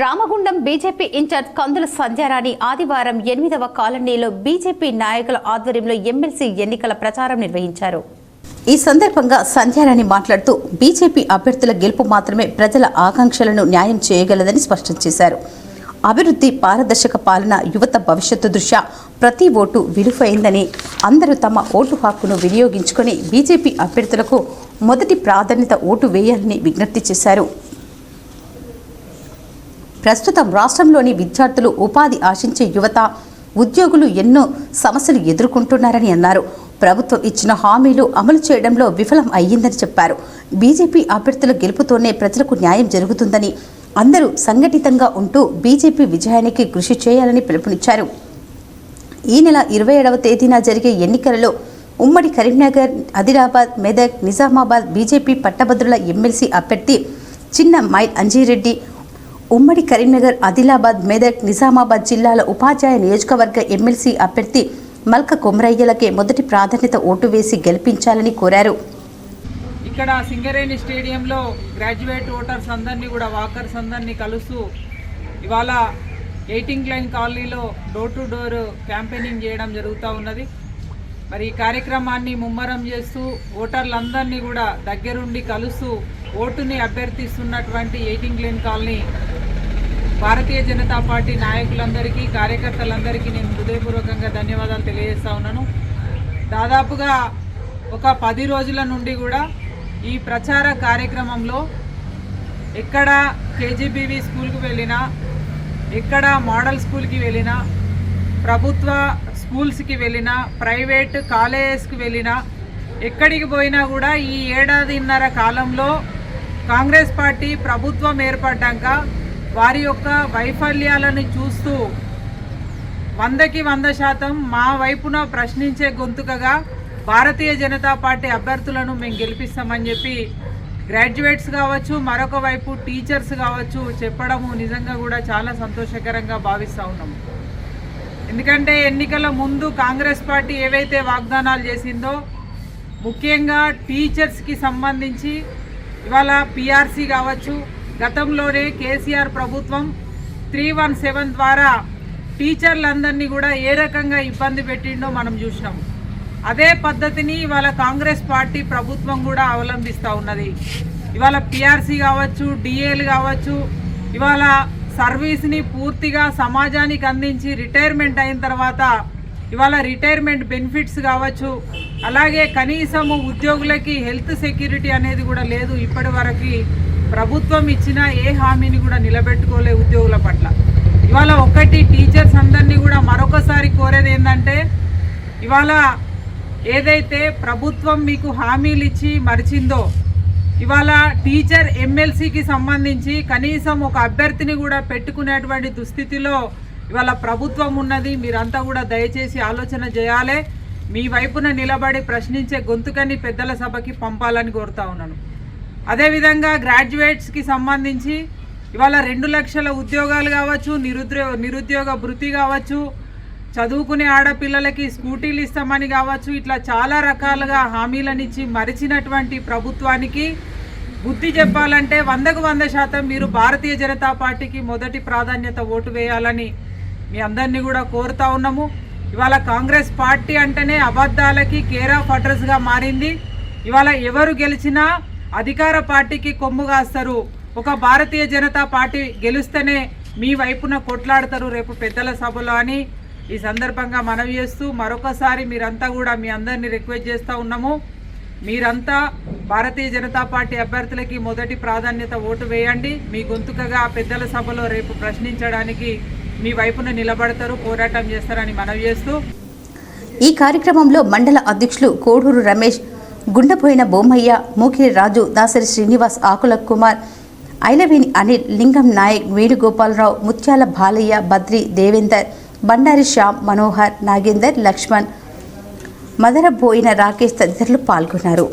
Ramagundam BJP incharge Kandula Sandhyarani ఆదివారం ఎనిమిదవ కాలనీలో బీజేపీ నాయకుల ఆధ్వర్యంలో ఎమ్మెల్సీ ఎన్నికల ప్రచారం నిర్వహించారు. ఈ సందర్భంగా సంధ్యారాణి మాట్లాడుతూ బీజేపీ అభ్యర్థుల గెలుపు మాత్రమే ప్రజల ఆకాంక్షలను న్యాయం చేయగలదని స్పష్టం చేశారు. అభివృద్ధి పారదర్శక పాలన యువత భవిష్యత్తు దృష్ట్యా ప్రతి ఓటు విలువైందని అందరూ తమ ఓటు హక్కును వినియోగించుకొని బీజేపీ అభ్యర్థులకు మొదటి ప్రాధాన్యత ఓటు వేయాలని విజ్ఞప్తి చేశారు. ప్రస్తుతం రాష్ట్రంలోని విద్యార్థులు ఉపాధి ఆశించే యువత ఉద్యోగులు ఎన్నో సమస్యలు ఎదుర్కొంటున్నారని అన్నారు. ప్రభుత్వం ఇచ్చిన హామీలు అమలు చేయడంలో విఫలం అయ్యిందని చెప్పారు. బీజేపీ అభ్యర్థుల గెలుపుతోనే ప్రజలకు న్యాయం జరుగుతుందని అందరూ సంఘటితంగా ఉంటూ బీజేపీ విజయానికి కృషి చేయాలని పిలుపునిచ్చారు. ఈ నెల ఇరవై ఏడవ తేదీన జరిగే ఎన్నికలలో ఉమ్మడి కరీంనగర్ ఆదిలాబాద్ మెదక్ నిజామాబాద్ బీజేపీ పట్టభద్రుల ఎమ్మెల్సీ అభ్యర్థి చిన్న మైల్ అంజీరెడ్డి ఉమ్మడి కరీంనగర్ ఆదిలాబాద్ మెదక్ నిజామాబాద్ జిల్లాల ఉపాధ్యాయ నియోజకవర్గ ఎమ్మెల్సీ అభ్యర్థి మల్క కొమరయ్యలకే మొదటి ప్రాధాన్యత ఓటు వేసి గెలిపించాలని కోరారు. ఇక్కడ సింగరేణి స్టేడియంలో గ్రాడ్యుయేట్ ఓటర్స్ అందరినీ కూడా వాకర్స్ అందరినీ కలుస్తూ ఇవాళ ఎయిటింగ్ లైన్ కాలనీలో డోర్ టు డోర్ క్యాంపెయినింగ్ చేయడం జరుగుతూ ఉన్నది. మరి ఈ కార్యక్రమాన్ని ముమ్మరం చేస్తూ ఓటర్లందరినీ కూడా దగ్గరుండి కలుస్తూ ఓటుని అభ్యర్థిస్తున్నటువంటి ఎయిటింగ్ incline colony Bharatiya Janata party నాయకులందరికీ కార్యకర్తలందరికీ నేను హృదయపూర్వకంగా ధన్యవాదాలు తెలియజేస్తా ఉన్నాను. దాదాపుగా ఒక పది రోజుల నుండి కూడా ఈ ప్రచార కార్యక్రమంలో ఎక్కడ కేజీబీవీ స్కూల్కి వెళ్ళినా ఎక్కడ మోడల్ స్కూల్కి వెళ్ళినా ప్రభుత్వ స్కూల్స్కి వెళ్ళినా ప్రైవేట్ కాలేజెస్కి వెళ్ళినా ఎక్కడికి పోయినా కూడా ఈ ఏడాదిన్నర కాలంలో కాంగ్రెస్ పార్టీ ప్రభుత్వం ఏర్పడ్డాక వారి యొక్క వైఫల్యాలను చూస్తూ వందకి వంద శాతం మా వైపున ప్రశ్నించే గొంతుకగా భారతీయ జనతా పార్టీ అభ్యర్థులను మేము గెలిపిస్తామని చెప్పి గ్రాడ్యుయేట్స్ కావచ్చు మరొక వైపు టీచర్స్ కావచ్చు చెప్పడము నిజంగా కూడా చాలా సంతోషకరంగా భావిస్తూ ఉన్నాము ఎందుకంటే ఎన్నికల ముందు కాంగ్రెస్ పార్టీ ఏవైతే వాగ్దానాలు చేసిందో ముఖ్యంగా టీచర్స్కి సంబంధించి ఇవాళ పిఆర్సీ కావచ్చు గతంలోనే కేసీఆర్ ప్రభుత్వం త్రీ వన్ సెవెన్ ద్వారా టీచర్లందరినీ కూడా ఏ రకంగా ఇబ్బంది పెట్టిండో మనం చూసినాం. అదే పద్ధతిని ఇవాళ కాంగ్రెస్ పార్టీ ప్రభుత్వం కూడా అవలంబిస్తూ ఉన్నది. ఇవాళ పిఆర్సీ కావచ్చు డిఏలు కావచ్చు ఇవాళ సర్వీస్ని పూర్తిగా సమాజానికి అందించి రిటైర్మెంట్ అయిన తర్వాత ఇవాళ రిటైర్మెంట్ బెనిఫిట్స్ కావచ్చు అలాగే కనీసము ఉద్యోగులకి హెల్త్ సెక్యూరిటీ అనేది కూడా లేదు ఇప్పటి ప్రభుత్వం ఇచ్చిన ఏ హామీని కూడా నిలబెట్టుకోలే ఉద్యోగుల పట్ల. ఇవాళ ఒకటి టీచర్స్ అందరినీ కూడా మరొకసారి కోరేది ఏంటంటే ఇవాళ ఏదైతే ప్రభుత్వం మీకు హామీలు ఇచ్చి మరిచిందో ఇవాళ టీచర్ ఎమ్మెల్సీకి సంబంధించి కనీసం ఒక అభ్యర్థిని కూడా పెట్టుకునేటువంటి దుస్థితిలో ఇవాళ ప్రభుత్వం ఉన్నది. మీరంతా కూడా దయచేసి ఆలోచన చేయాలి. మీ వైపున నిలబడి ప్రశ్నించే గొంతుకని పెద్దల సభకి పంపాలని కోరుతా ఉన్నాను. అదేవిధంగా గ్రాడ్యుయేట్స్కి సంబంధించి ఇవాళ రెండు లక్షల ఉద్యోగాలు కావచ్చు నిరుద్యోగ నిరుద్యోగ భృతి కావచ్చు చదువుకునే ఆడపిల్లలకి స్కూటీలు ఇస్తామని కావచ్చు ఇట్లా చాలా రకాలుగా హామీలనిచ్చి మరిచినటువంటి ప్రభుత్వానికి బుద్ధి చెప్పాలంటే వందకు వంద శాతం మీరు భారతీయ జనతా పార్టీకి మొదటి ప్రాధాన్యత ఓటు వేయాలని మీ అందరినీ కూడా కోరుతా ఉన్నాము. ఇవాళ కాంగ్రెస్ పార్టీ అంటేనే అబద్ధాలకి కేర్ ఆఫ్ అడ్రస్గా మారింది. ఇవాళ ఎవరు గెలిచినా అధికార పార్టీకి కొమ్ము కాస్తారు. ఒక భారతీయ జనతా పార్టీ గెలుస్తేనే మీ వైపున కొట్లాడతారు రేపు పెద్దల సభలో అని ఈ సందర్భంగా మనవి చేస్తూ మరొకసారి మీరంతా కూడా మీ అందరినీ రిక్వెస్ట్ చేస్తూ ఉన్నాము. మీరంతా భారతీయ జనతా పార్టీ అభ్యర్థులకి మొదటి ప్రాధాన్యత ఓటు వేయండి. మీ గొంతుకగా పెద్దల సభలో రేపు ప్రశ్నించడానికి మీ వైపున నిలబడతారు పోరాటం చేస్తారని మనవి చేస్తూ ఈ కార్యక్రమంలో మండల అధ్యక్షులు కోడూరు రమేష్ గుండెపోయిన బొమ్మయ్య మూకిరి రాజు దాసరి శ్రీనివాస్ ఆకుల కుమార్ ఐలవేని అనిల్ లింగం నాయక్ వేణుగోపాలరావు ముత్యాల బాలయ్య బద్రి దేవేందర్ బండారి శ్యామ్ మనోహర్ నాగేందర్ లక్ష్మణ్ మదరబోయిన రాకేష్ తదితరులు పాల్గొన్నారు.